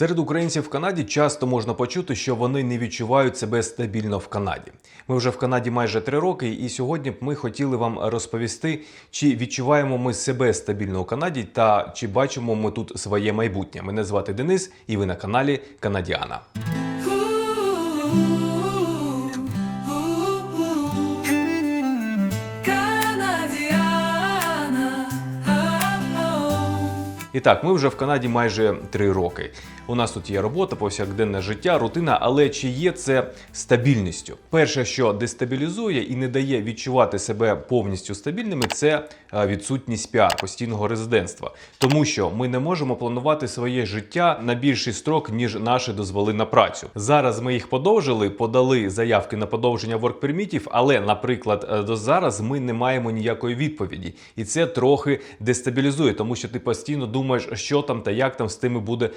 Серед українців в Канаді часто можна почути, що вони не відчувають себе стабільно в Канаді. Ми вже в Канаді майже три роки, і сьогодні б ми хотіли вам розповісти, чи відчуваємо ми себе стабільно у Канаді та чи бачимо ми тут своє майбутнє. Мене звати Денис, і ви на каналі Канадіана. І так, ми вже в Канаді майже три роки. У нас тут є робота, повсякденне життя, рутина, але чи є це стабільністю? Перше, що дестабілізує і не дає відчувати себе повністю стабільними, це е, відсутність піар, постійного резидентства. Тому що ми не можемо планувати своє життя на більший строк, ніж наші дозволи на працю. Зараз ми їх подовжили, подали заявки на подовження воркпермітів, але, наприклад, е, до зараз ми не маємо ніякої відповіді, і це трохи дестабілізує, тому що ти постійно думаєш, що там та як там з тими буде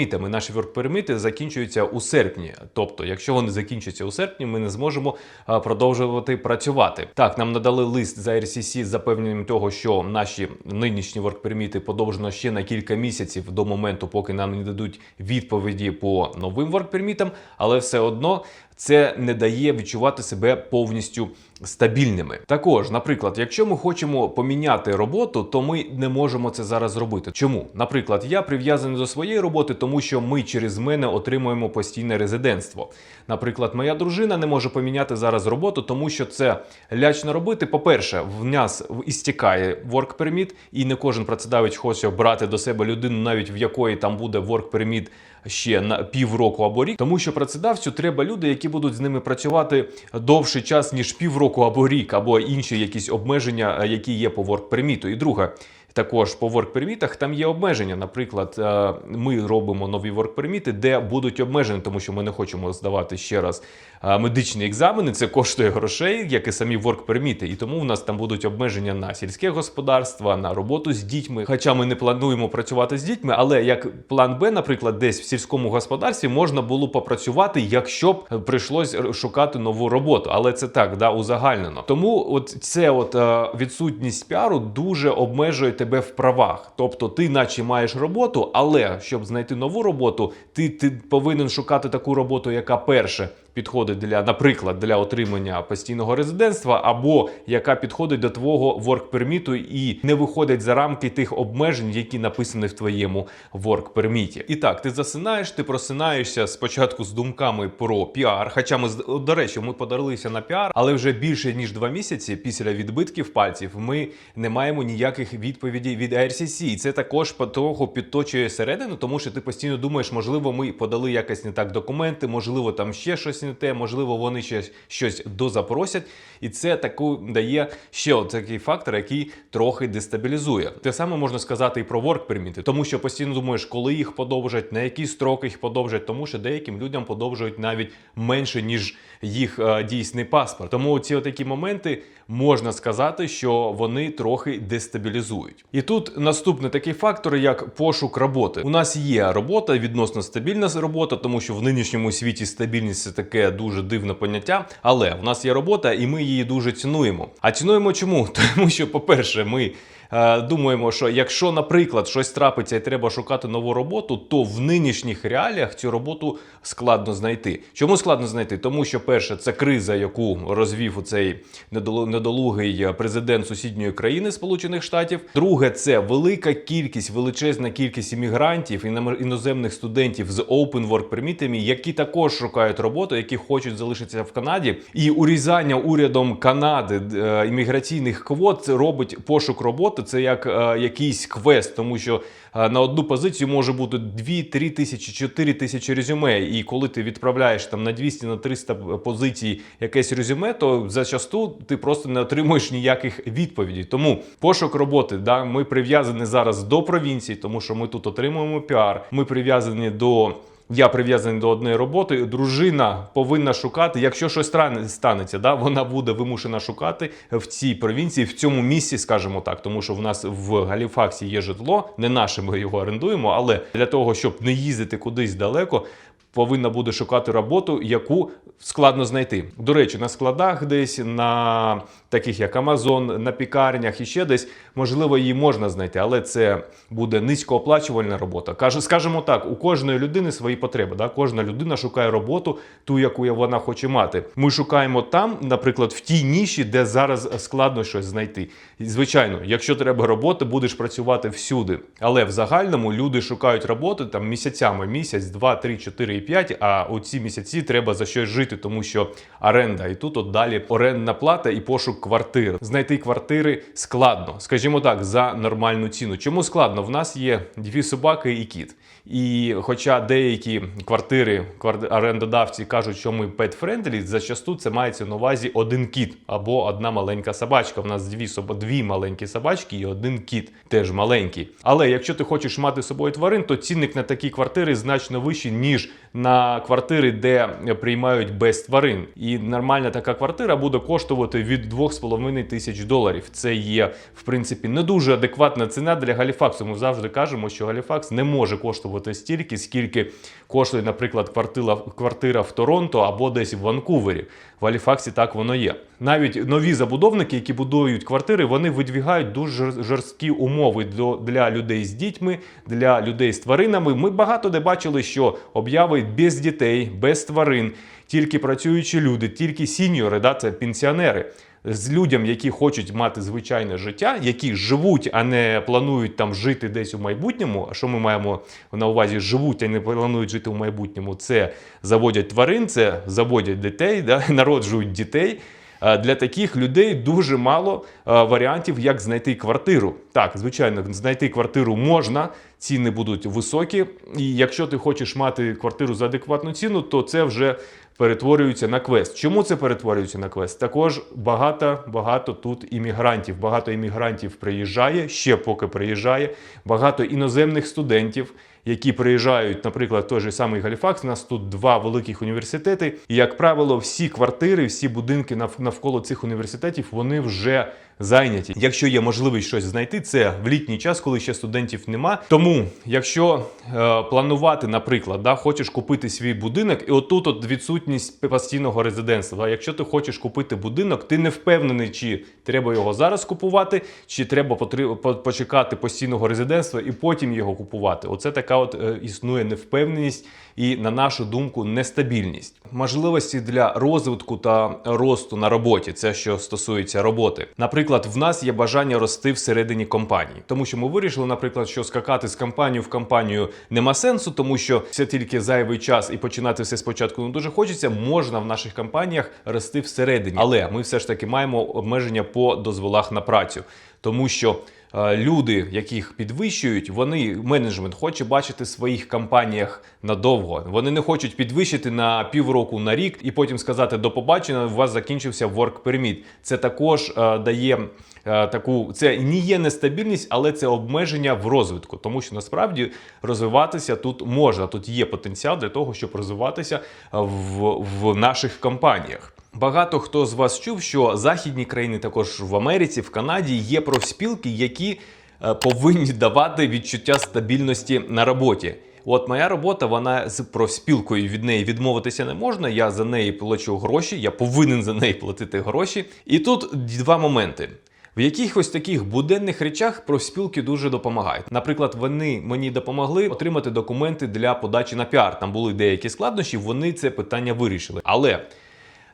воркпермітами. Наші воркперміти закінчуються у серпні. Тобто, якщо вони закінчаться у серпні, ми не зможемо продовжувати працювати. Так, нам надали лист за RCC з запевненням того, що наші нинішні воркперміти подовжено ще на кілька місяців до моменту, поки нам не дадуть відповіді по новим воркпермітам, але все одно це не дає відчувати себе повністю стабільними. Також, наприклад, якщо ми хочемо поміняти роботу, то ми не можемо це зараз зробити. Чому? Наприклад, я прив'язаний до своєї роботи, тому що ми через мене отримуємо постійне резидентство. Наприклад, моя дружина не може поміняти зараз роботу, тому що це лячно робити. По-перше, в нас істікає work permit, і не кожен працедавець хоче брати до себе людину, навіть в якої там буде work permit ще на півроку або рік, тому що працедавцю треба люди, які будуть з ними працювати довший час ніж півроку або рік, або інші якісь обмеження, е, які є по ворк-перміту. І друге. Також по ворк-пермітах там є обмеження. Наприклад, е, ми робимо нові ворк-перміти, де будуть обмежені, тому що ми не хочемо здавати ще раз е, медичні екзамени. Це коштує грошей, як і самі ворк-перміти. І тому в нас там будуть обмеження на сільське господарство, на роботу з дітьми. Хоча ми не плануємо працювати з дітьми, але як план Б, наприклад, десь в сільському господарстві можна було попрацювати, якщо б прийшлось шукати нову роботу. Але це так, да, узагальнено. Тому от це от е, відсутність піару дуже обмежує тебе в правах. Тобто ти, наче маєш роботу, але щоб знайти нову роботу, ти, ти повинен шукати таку роботу, яка перше підходить для, наприклад, для отримання постійного резидентства, або яка підходить до твого ворк-перміту і не виходить за рамки тих обмежень, які написані в твоєму ворк-перміті. І так, ти засинаєш, ти просинаєшся спочатку з думками про піар. Хоча ми до речі, ми подарилися на піар, але вже більше ніж два місяці після відбитків пальців ми не маємо ніяких відповідей від IRCC. І це також потроху підточує середину, тому що ти постійно думаєш, можливо, ми подали якось не так документи, можливо, там ще щось те, можливо, вони ще щось дозапросять. І це таку дає ще такий фактор, який трохи дестабілізує. Те саме можна сказати і про перміти, тому що постійно думаєш, коли їх подовжать, на які строки їх подовжать, тому що деяким людям подовжують навіть менше, ніж їх а, дійсний паспорт. Тому ці отакі моменти можна сказати, що вони трохи дестабілізують. І тут наступний такий фактор, як пошук роботи. У нас є робота, відносно стабільна робота, тому що в нинішньому світі стабільність це таке дуже дивне поняття. Але в нас є робота, і ми її дуже цінуємо. А цінуємо чому? Тому що, по-перше, ми. Е, Думаємо, що якщо, наприклад, щось трапиться і треба шукати нову роботу, то в нинішніх реаліях цю роботу складно знайти. Чому складно знайти? Тому що перше, це криза, яку розвів у цей недолу- недолугий президент сусідньої країни Сполучених Штатів. Друге, це велика кількість, величезна кількість іммігрантів і іноземних студентів з open work пермітами, які також шукають роботу, які хочуть залишитися в Канаді. І урізання урядом Канади е, імміграційних квот це робить пошук роботи. Це як е, якийсь квест, тому що е, на одну позицію може бути 2-3 тисячі, 4 тисячі резюме. І коли ти відправляєш там на 200 на 300 позицій якесь резюме, то зачасту ти просто не отримуєш ніяких відповідей. Тому пошук роботи, да, ми прив'язані зараз до провінції, тому що ми тут отримуємо піар. Ми прив'язані до. Я прив'язаний до одної роботи. Дружина повинна шукати, якщо щось станеться, да, вона буде вимушена шукати в цій провінції, в цьому місці, скажімо так, тому що в нас в Галіфаксі є житло, не наше, ми його орендуємо, але для того, щоб не їздити кудись далеко. Повинна буде шукати роботу, яку складно знайти. До речі, на складах десь, на таких як Amazon, на пікарнях і ще десь, можливо, її можна знайти, але це буде низькооплачувальна робота. Скажімо так, у кожної людини свої потреби. Да? Кожна людина шукає роботу, ту, яку вона хоче мати. Ми шукаємо там, наприклад, в тій ніші, де зараз складно щось знайти. Звичайно, якщо треба роботи, будеш працювати всюди. Але в загальному люди шукають роботи там місяцями, місяць, два, три, чотири і п'ять. А у ці місяці треба за щось жити, тому що оренда. І тут от далі орендна плата і пошук квартир. Знайти квартири складно, скажімо так, за нормальну ціну. Чому складно? В нас є дві собаки і кіт. І хоча деякі квартири, квар- орендодавці кажуть, що ми pet-friendly, зачасту це мається на увазі один кіт або одна маленька собачка. У нас дві дві маленькі собачки і один кіт, теж маленький. Але якщо ти хочеш мати з собою тварин, то цінник на такі квартири значно вищий, ніж на квартири, де приймають без тварин. І нормальна така квартира буде коштувати від 2,5 тисяч доларів. Це є, в принципі, не дуже адекватна ціна для Галіфаксу. Ми завжди кажемо, що Галіфакс не може коштувати стільки, скільки коштує, наприклад, квартира, квартира в Торонто або десь в Ванкувері. В Галіфаксі так воно є. Навіть нові забудовники, які будують квартири, вони видвігають дуже жорсткі умови до- для людей з дітьми, для людей з тваринами. Ми багато де бачили, що обяви без дітей, без тварин, тільки працюючі люди, тільки сіньори, да, це пенсіонери. З людям, які хочуть мати звичайне життя, які живуть, а не планують там жити десь у майбутньому. А що ми маємо на увазі живуть, а не планують жити у майбутньому? Це заводять тварин, це заводять дітей, да, народжують дітей. Е, Для таких людей дуже мало е, варіантів, як знайти квартиру. Так, звичайно, знайти квартиру можна, ціни будуть високі. І якщо ти хочеш мати квартиру за адекватну ціну, то це вже перетворюється на квест. Чому це перетворюється на квест? Також багато багато тут іммігрантів. Багато іммігрантів приїжджає, ще поки приїжджає. Багато іноземних студентів, які приїжджають, наприклад, той же самий Галіфакс. У нас тут два великих університети. І, як правило, всі квартири, всі будинки навколо цих університетів, вони вже зайняті. Якщо є можливість щось знайти, це в літній час, коли ще студентів нема. Тому, якщо е, планувати, наприклад, да, хочеш купити свій будинок, і отут от відсутність постійного резидентства. Якщо ти хочеш купити будинок, ти не впевнений, чи треба його зараз купувати, чи треба потри- по- почекати постійного резидентства і потім його купувати. Оце така от е, існує невпевненість і, на нашу думку, нестабільність. Можливості для розвитку та росту на роботі, це що стосується роботи. Наприклад, в нас є бажання рости всередині компанії, тому що ми вирішили, наприклад, що скакати з компанію в компанію нема сенсу, тому що це тільки зайвий час і починати все спочатку не дуже хочеться. Можна в наших компаніях рости всередині, але ми все ж таки маємо обмеження по дозволах на працю, тому що. Люди, яких підвищують, вони менеджмент хоче бачити в своїх компаніях надовго. Вони не хочуть підвищити на півроку на рік і потім сказати до побачення. У вас закінчився work permit. Це також дає таку. Це не є нестабільність, але це обмеження в розвитку, тому що насправді розвиватися тут можна. Тут є потенціал для того, щоб розвиватися в, в наших компаніях. Багато хто з вас чув, що західні країни, також в Америці, в Канаді, є профспілки, які е, повинні давати відчуття стабільності на роботі. От моя робота, вона з профспілкою від неї відмовитися не можна. Я за неї плачу гроші, я повинен за неї платити гроші. І тут два моменти. В якихось таких буденних речах профспілки дуже допомагають. Наприклад, вони мені допомогли отримати документи для подачі на піар. Там були деякі складнощі, вони це питання вирішили. Але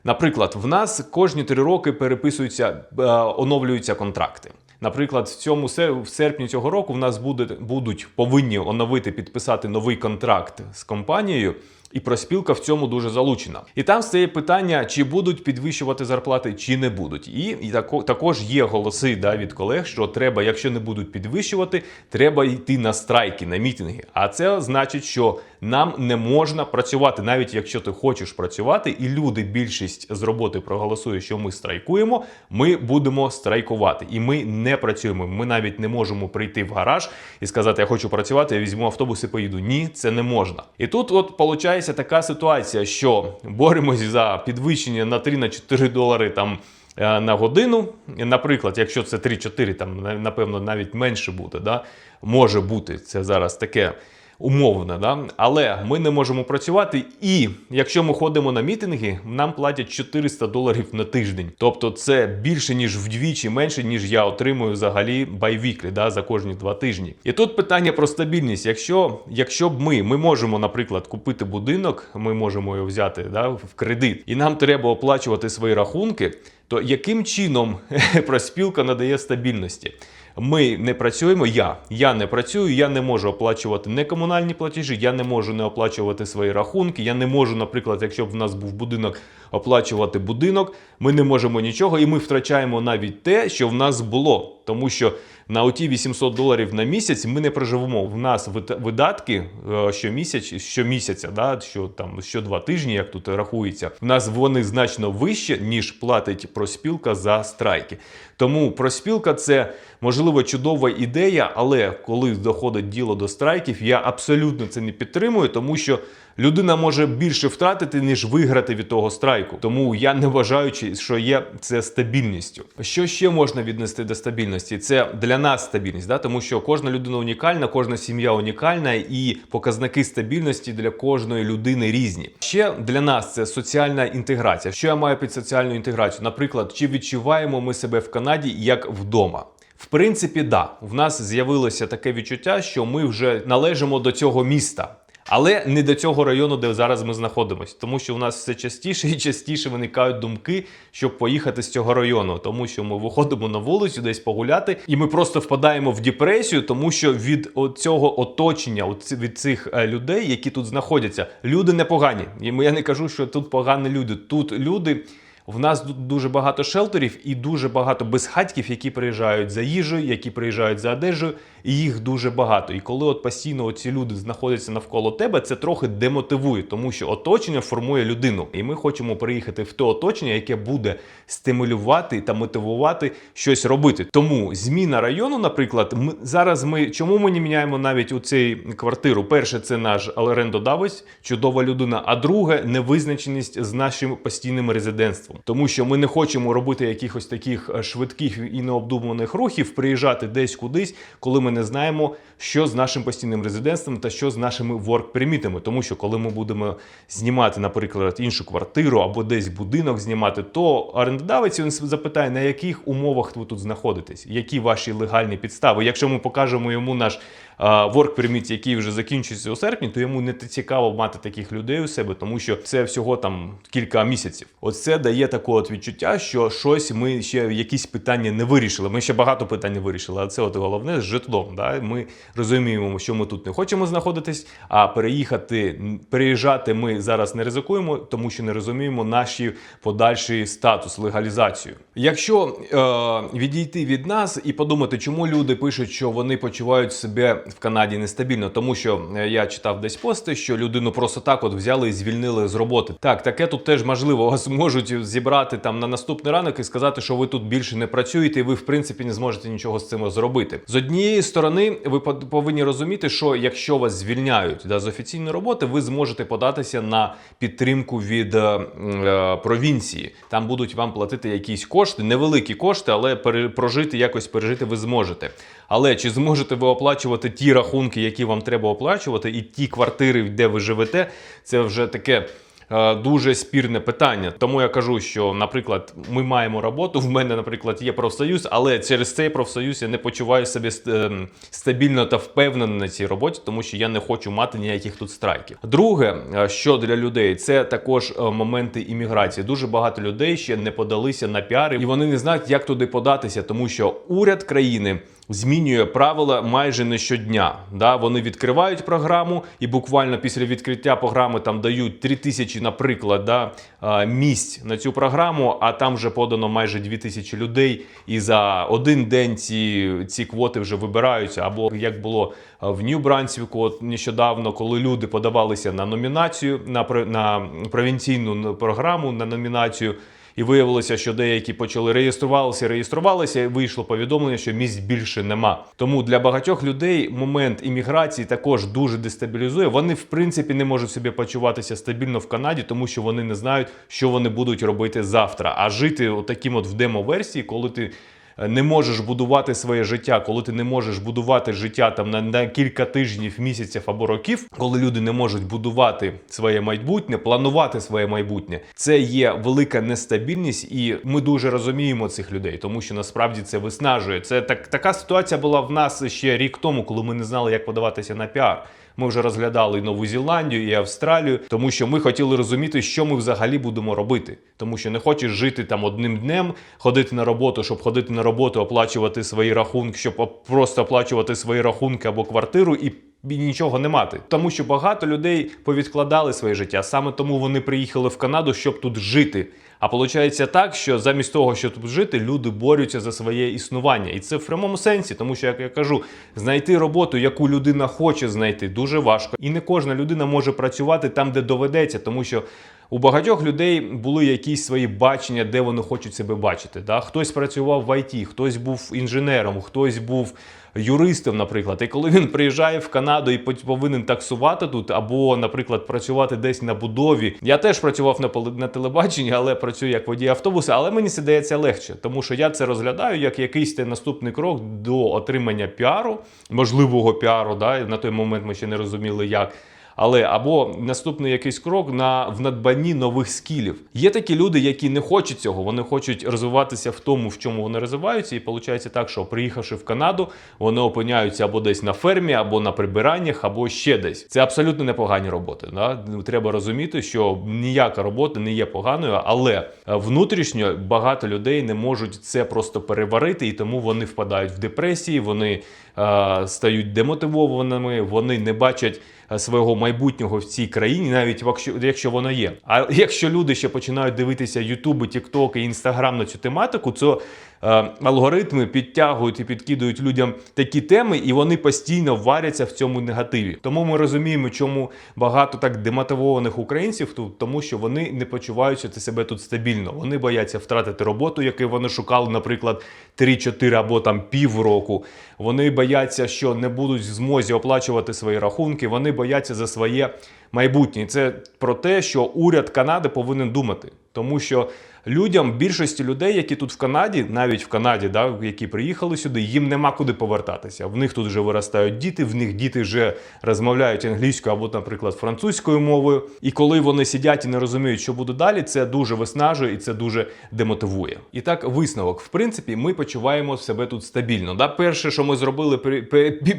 Наприклад, в нас кожні три роки переписуються, е, оновлюються контракти. Наприклад, в цьому в серпні цього року в нас буде, будуть повинні оновити підписати новий контракт з компанією, і проспілка в цьому дуже залучена. І там стає питання, чи будуть підвищувати зарплати, чи не будуть. І, і тако- також є голоси да, від колег, що треба, якщо не будуть підвищувати, треба йти на страйки, на мітинги. А це значить, що нам не можна працювати, навіть якщо ти хочеш працювати, і люди, більшість з роботи проголосує, що ми страйкуємо, ми будемо страйкувати. І ми не працюємо. Ми навіть не можемо прийти в гараж і сказати, я хочу працювати, я візьму автобус і поїду. Ні, це не можна. І тут, от виходить така ситуація, що боремось за підвищення на 3-4 долари там. е, На годину, наприклад, якщо це 3-4, там напевно навіть менше буде, да? може бути це зараз таке Умовно, да? але ми не можемо працювати. І якщо ми ходимо на мітинги, нам платять 400 доларів на тиждень. Тобто це більше ніж вдвічі менше, ніж я отримую взагалі байвіклі да, за кожні два тижні. І тут питання про стабільність. Якщо, якщо б ми, ми можемо, наприклад, купити будинок, ми можемо його взяти да, в кредит, і нам треба оплачувати свої рахунки, то яким чином проспілка надає стабільності? Ми не працюємо. Я я не працюю, я не можу оплачувати не комунальні платежі, я не можу не оплачувати свої рахунки. Я не можу, наприклад, якщо б в нас був будинок, оплачувати будинок. Ми не можемо нічого, і ми втрачаємо навіть те, що в нас було, тому що. На оті 800 доларів на місяць ми не проживемо. В нас видатки е, щомісяць, щомісяця, да, що там що два тижні, як тут рахується. В нас вони значно вище, ніж платить проспілка за страйки. Тому проспілка це можливо чудова ідея, але коли доходить діло до страйків, я абсолютно це не підтримую, тому що людина може більше втратити, ніж виграти від того страйку. Тому я не вважаю, що є це стабільністю. Що ще можна віднести до стабільності? Це для нас стабільність, да? тому що кожна людина унікальна, кожна сім'я унікальна, і показники стабільності для кожної людини різні. Ще для нас це соціальна інтеграція. Що я маю під соціальну інтеграцію? Наприклад, чи відчуваємо ми себе в Канаді як вдома? В принципі, да, в нас з'явилося таке відчуття, що ми вже належимо до цього міста. Але не до цього району, де зараз ми знаходимося, тому що у нас все частіше і частіше виникають думки, щоб поїхати з цього району, тому що ми виходимо на вулицю, десь погуляти, і ми просто впадаємо в депресію, тому що від цього оточення, від цих е, людей, які тут знаходяться, люди непогані. І я не кажу, що тут погані люди. Тут люди. В нас дуже багато шелтерів і дуже багато безхатьків, які приїжджають за їжею, які приїжджають за одежею, і їх дуже багато. І коли от постійно ці люди знаходяться навколо тебе, це трохи демотивує, тому що оточення формує людину. І ми хочемо приїхати в те оточення, яке буде стимулювати та мотивувати щось робити. Тому зміна району, наприклад, ми зараз ми чому ми не міняємо навіть у цей квартиру? Перше, це наш орендодавець, чудова людина. А друге, невизначеність з нашим постійним резидентством, тому що ми не хочемо робити якихось таких е, швидких і необдуманих рухів, приїжджати десь кудись, коли ми не знаємо, що з нашим постійним резидентством та що з нашими ворк-пермітами. Тому що коли ми будемо знімати, наприклад, іншу квартиру або десь будинок знімати, то орендодавець він запитає, на яких умовах ви тут знаходитесь, які ваші легальні підстави. Якщо ми покажемо йому наш permit, який вже закінчується у серпні, то йому не цікаво мати таких людей у себе, тому що це всього там кілька місяців. Оце дає таке от відчуття, що щось ми ще якісь питання не вирішили. Ми ще багато питань не вирішили, а це от головне з житлом. Да? Ми розуміємо, що ми тут не хочемо знаходитись, а переїхати, переїжджати ми зараз не ризикуємо, тому що не розуміємо наші подальший статус, легалізацію. Якщо е, відійти від нас і подумати, чому люди пишуть, що вони почувають себе в Канаді нестабільно, тому що е, я читав десь пости, що людину просто так от взяли і звільнили з роботи. Так, таке тут теж можливо. Вас можуть зібрати там на наступний ранок і сказати, що ви тут більше не працюєте, і ви в принципі не зможете нічого з цим зробити. З однієї сторони, ви по- повинні розуміти, що якщо вас звільняють да, з офіційної роботи, ви зможете податися на підтримку від е, е, провінції. Там будуть вам платити якісь кошти, невеликі кошти, але пере- якось пережити ви зможете. Але чи зможете ви оплачувати ті рахунки, які вам треба оплачувати, і ті квартири, де ви живете, це вже таке. е, Дуже спірне питання, тому я кажу, що, наприклад, ми маємо роботу. В мене, наприклад, є профсоюз, але через цей профсоюз я не почуваю себе ем, стабільно та впевнено на цій роботі, тому що я не хочу мати ніяких тут страйків. Друге, е, що для людей, це також е, моменти імміграції. Дуже багато людей ще не подалися на піари, і вони не знають, як туди податися, тому що уряд країни змінює правила майже не щодня. Да? Вони відкривають програму, і буквально після відкриття програми там дають 3 тисячі, наприклад, да, місць на цю програму, а там вже подано майже 2 тисячі людей. І за один день ці, ці квоти вже вибираються. Або як було в Нью-Брансвіку нещодавно, коли люди подавалися на номінацію на, на провінційну програму на номінацію. І виявилося, що деякі почали реєструвалися, реєструвалися, і вийшло повідомлення, що місць більше нема. Тому для багатьох людей момент імміграції також дуже дестабілізує. Вони в принципі не можуть собі почуватися стабільно в Канаді, тому що вони не знають, що вони будуть робити завтра. А жити отаким от в демо-версії, коли ти не можеш будувати своє життя, коли ти не можеш будувати життя там на, на кілька тижнів, місяців або років, коли люди не можуть будувати своє майбутнє, планувати своє майбутнє, це є велика нестабільність, і ми дуже розуміємо цих людей, тому що насправді це виснажує. Це так така ситуація була в нас ще рік тому, коли ми не знали, як подаватися на піар. Ми вже розглядали і Нову Зеландію і Австралію, тому що ми хотіли розуміти, що ми взагалі будемо робити. Тому що не хочеш жити там одним днем, ходити на роботу, щоб ходити на роботу, оплачувати свої рахунки, щоб просто оплачувати свої рахунки або квартиру і. Нічого не мати, тому що багато людей повідкладали своє життя. Саме тому вони приїхали в Канаду, щоб тут жити. А виходить так, що замість того, щоб тут жити, люди борються за своє існування, і це в прямому сенсі, тому що як я кажу, знайти роботу, яку людина хоче знайти, дуже важко. І не кожна людина може працювати там, де доведеться, тому що. У багатьох людей були якісь свої бачення, де вони хочуть себе бачити. Да? Хтось працював в ІТ, хтось був інженером, хтось був юристом, наприклад. І коли він приїжджає в Канаду і повинен таксувати тут, або, наприклад, працювати десь на будові. Я теж працював на, на телебаченні, але працюю як водій автобуса. Але мені здається легше, тому що я це розглядаю як якийсь наступний крок до отримання піару, можливого піару. Да? На той момент ми ще не розуміли, як. Але або наступний якийсь крок на в надбанні нових скілів. Є такі люди, які не хочуть цього, вони хочуть розвиватися в тому, в чому вони розвиваються, і виходить так, що приїхавши в Канаду, вони опиняються або десь на фермі, або на прибираннях, або ще десь. Це абсолютно непогані роботи. Да? Треба розуміти, що ніяка робота не є поганою, але е, внутрішньо багато людей не можуть це просто переварити, і тому вони впадають в депресії, вони е, стають демотивованими, вони не бачать свого майбутнього в цій країні, навіть якщо, воно є. А якщо люди ще починають дивитися Ютуби, Тіктоки, Інстаграм на цю тематику, то е, алгоритми підтягують і підкидують людям такі теми, і вони постійно варяться в цьому негативі. Тому ми розуміємо, чому багато так демотивованих українців тут, тому що вони не почуваються себе тут стабільно. Вони бояться втратити роботу, яку вони шукали, наприклад, 3-4 або там півроку. Вони бояться, що не будуть в змозі оплачувати свої рахунки. Вони бояться за своє майбутнє. Це про те, що уряд Канади повинен думати, тому що людям, більшості людей, які тут в Канаді, навіть в Канаді, да, які приїхали сюди, їм нема куди повертатися. В них тут вже виростають діти, в них діти вже розмовляють англійською або, наприклад, французькою мовою. І коли вони сидять і не розуміють, що буде далі, це дуже виснажує і це дуже демотивує. І так, висновок, в принципі, ми почуваємо себе тут стабільно. Да? Перше, що ми зробили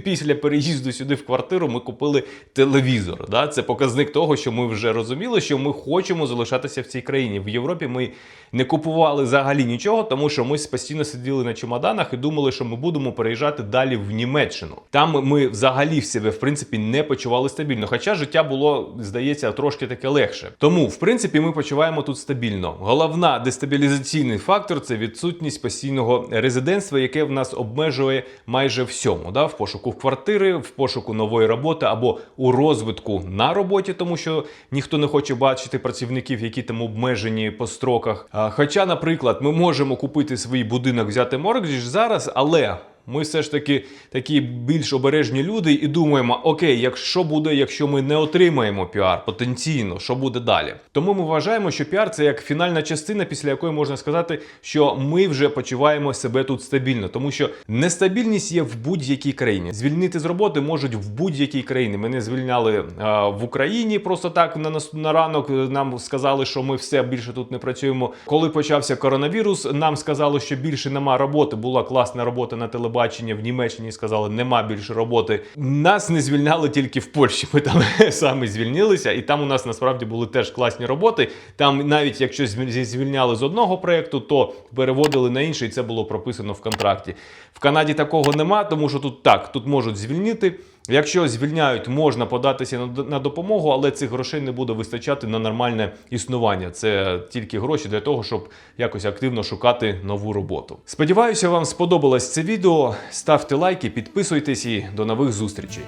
після переїзду сюди в квартиру, ми купили телевізор. Да? Це показник того, що ми вже розуміли, що ми хочемо залишатися в цій країні. В Європі ми не купували взагалі нічого, тому що ми постійно сиділи на чемоданах і думали, що ми будемо переїжджати далі в Німеччину. Там ми взагалі в себе в принципі не почували стабільно. Хоча життя було, здається, трошки таке легше. Тому, в принципі, ми почуваємо тут стабільно. Головна дестабілізаційний фактор це відсутність постійного резидентства, яке в нас обмежує майже всьому. Да? В пошуку квартири, в пошуку нової роботи або у розвитку на роботі, тому що ніхто не хоче бачити працівників, які там обмежені по строках. Хоча, наприклад, ми можемо купити свій будинок, взяти моргідж зараз, але. Ми все ж таки такі більш обережні люди і думаємо: окей, якщо буде, якщо ми не отримаємо піар потенційно, що буде далі? Тому ми вважаємо, що піар це як фінальна частина, після якої можна сказати, що ми вже почуваємо себе тут стабільно, тому що нестабільність є в будь-якій країні. Звільнити з роботи можуть в будь-якій країні. Мене звільняли а, в Україні просто так на нас на ранок. Нам сказали, що ми все більше тут не працюємо. Коли почався коронавірус, нам сказали, що більше нема роботи. Була класна робота на телебаченні в Німеччині. Сказали, нема більше роботи. Нас не звільняли тільки в Польщі. Ми там самі звільнилися, і там у нас насправді були теж класні роботи. Там навіть якщо звіль- звільняли з одного проекту, то переводили на інший. і Це було прописано в контракті. В Канаді такого нема, тому що тут так, тут можуть звільнити. Якщо звільняють, можна податися на, допомогу, але цих грошей не буде вистачати на нормальне існування. Це тільки гроші для того, щоб якось активно шукати нову роботу. Сподіваюся, вам сподобалось це відео. Ставте лайки, підписуйтесь і до нових зустрічей.